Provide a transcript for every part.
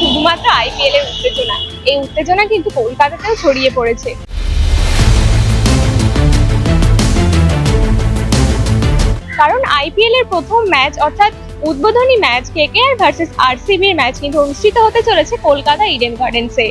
শুধুমাত্র আইপিএল এর উত্তেজনা। এই উত্তেজনা কিন্তু কলকাতাতেও ছড়িয়ে পড়েছে। কারণ আইপিএল এর প্রথম ম্যাচ, অর্থাৎ উদ্বোধনী ম্যাচ কেকেআর ভার্সেস আরসিবির ম্যাচ কিন্তু অনুষ্ঠিত হতে চলেছে কলকাতা ইডেন গার্ডেন্সে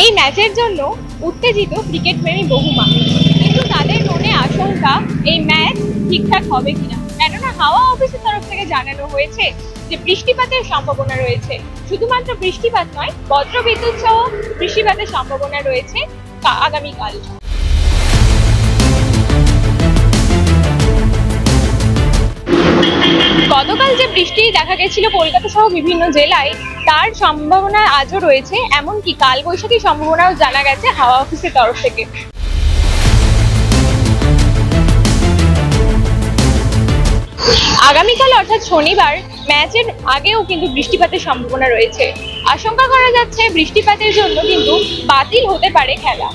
এই ম্যাচের জন্য উত্তেজিত ক্রিকেট প্রেমী বহু মানুষ। কিন্তু তাদের মনে আশঙ্কা এই ম্যাচ ঠিকঠাক হবে কিনা? কেননা হাওয়া অফিসের তরফ থেকে জানানো হয়েছে যে বৃষ্টিপাতের সম্ভাবনা রয়েছে। শুধুমাত্র বৃষ্টিপাত নয় বজ্রবিদ্যুৎ সহ বৃষ্টিপাতের সম্ভাবনা রয়েছে আগামীকাল। গতকাল যে বৃষ্টি দেখা গেছিল কলকাতা সহ বিভিন্ন জেলায়, তার সম্ভাবনা আজও রয়েছে। এমনকি কাল বৈশাখী সম্ভাবনাও জানা গেছে হাওয়া অফিসের তরফ থেকে। আগামীকাল অর্থাৎ শনিবার ম্যাচের আগেও কিন্তু বৃষ্টিপাতের সম্ভাবনা রয়েছে। আশঙ্কা করা যাচ্ছে বৃষ্টিপাতের জন্য কিন্তু বাতিল হতে পারে খেলা।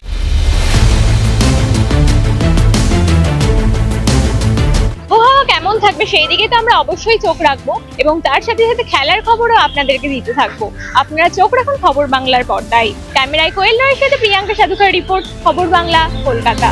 কেমন থাকবে সেই দিকে তো আমরা অবশ্যই চোখ রাখব এবং তার সাথে সাথে খেলার খবরও আপনাদেরকে দিতে থাকব। আপনারা চোখ রাখুন খবর বাংলার পর্দায়। ক্যামেরায় কোয়েল নয়ের সাথে প্রিয়াঙ্কা সাধুকার রিপোর্ট, খবর বাংলা, কলকাতা।